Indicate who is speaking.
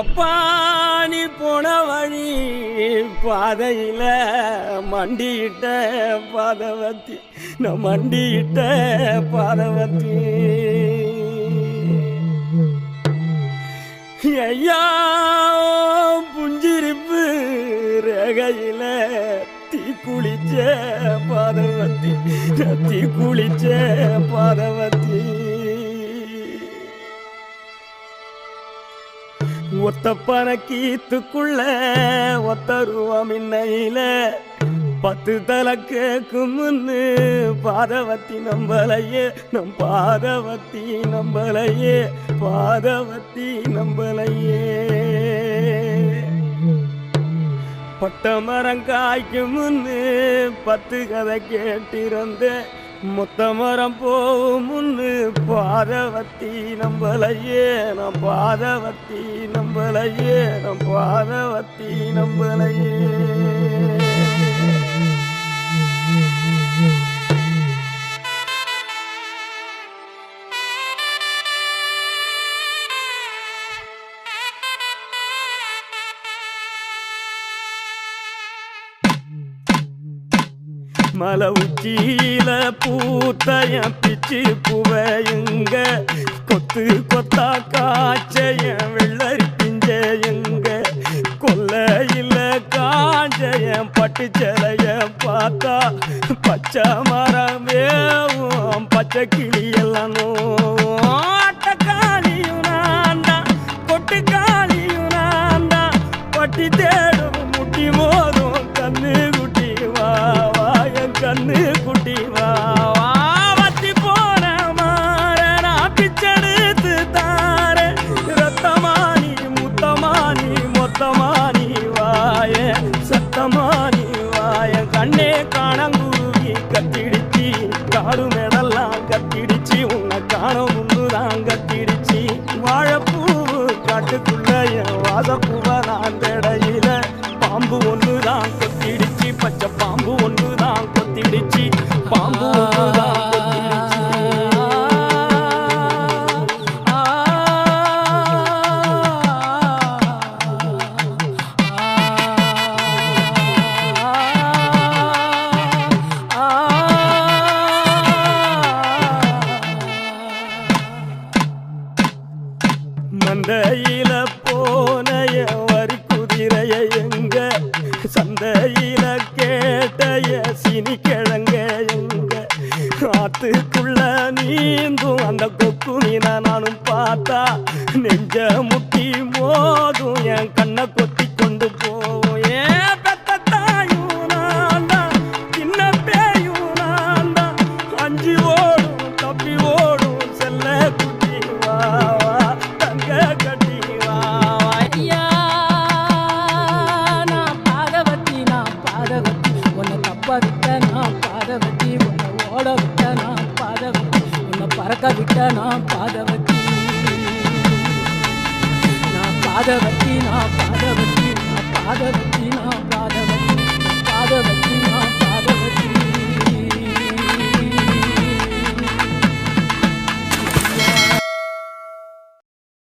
Speaker 1: எப்பா நீ போன வழி? பாதையில் மண்டியிட்ட பாதவத்தி. நான் மண்டியிட்ட பாதவத்தி. ஐயா புஞ்சிருப்பு ரேகையில தீ குளிச்ச பாதவத்தி. நான் பாதவ குளிச்ச கீத்துக்குள்ள ஒத்த பணக்கீத்துக்குள்ள ஒத்த மின்னையில பத்து தலை கேக்கும் பாதவத்தி நம்பலையே. நம் பாதவத்தி நம்பலையே பாதவத்தி நம்பலையே. பட்ட மரம் காய்க்கும் முன்னு பத்து கதை கேட்டிருந்தேன். மொத்தமரம் போகும் முன்னு பாதவத்தி நம்பலையே நம் பாதவத்தி நம்பலையே நம் பாதவத்தி நம்பலையே. மல உச்சியில பூத்தைய பிச்சு புவையுங்க. கொத்து கொத்தா காய்ச்சைய வெள்ளரி பிஞ்சையுங்க. கொல்லையில காஞ்சைய பட்டு சிலைய பார்த்தா பச்சை மரமேவும் பச்சை கிளியெல்லாம் ஆட்டக்காளியும் நான்டா கொட்டுக்காளியும் நான்டா பட்டி கண்ணு குட்டி வா வத்தி போன மாற நான் பிச்செடுத்து தார. ரத்தமானி முத்தமானி மொத்தமானி வாய. சத்தமானி வாய கண்ணே காணங்குருவி கத்திடுச்சு. காடு மேடெல்லாம் கத்திடுச்சு உன்னை காண முன்னுதான் கத்திடுச்சு. வாழைப்பூ காட்டுக்குள்ள என் வாசப்பூவை நான் தேடையில. பாம்பு ஒண்ணுதான் கொத்திடுச்சு பச்சை பாம்பு ஒண்ணுதான் கொத்திடுச்சு பாம்பு ஒண்ணுதான் போனைய வரி குதிரைய எங்க? சந்தையில் இனி கிழங்க எங்க? காத்துக்குள்ள நீந்தும் அந்த கொக்கு நீனா நானும் பார்த்தா நெஞ்ச முட்டி மோதும் என் கண்ணை கொத்தி கொண்டு போவோம்
Speaker 2: உன்னை தப்ப விட்ட நான் பாதவத்தி உன்னை ஓட விட்ட நான் பாதவத்தி உன்னை பறக்க விட்ட நான் பாதவத்தி. நான் பாதவத்தி நான் பாதவத்தி நான் பாதவத்தி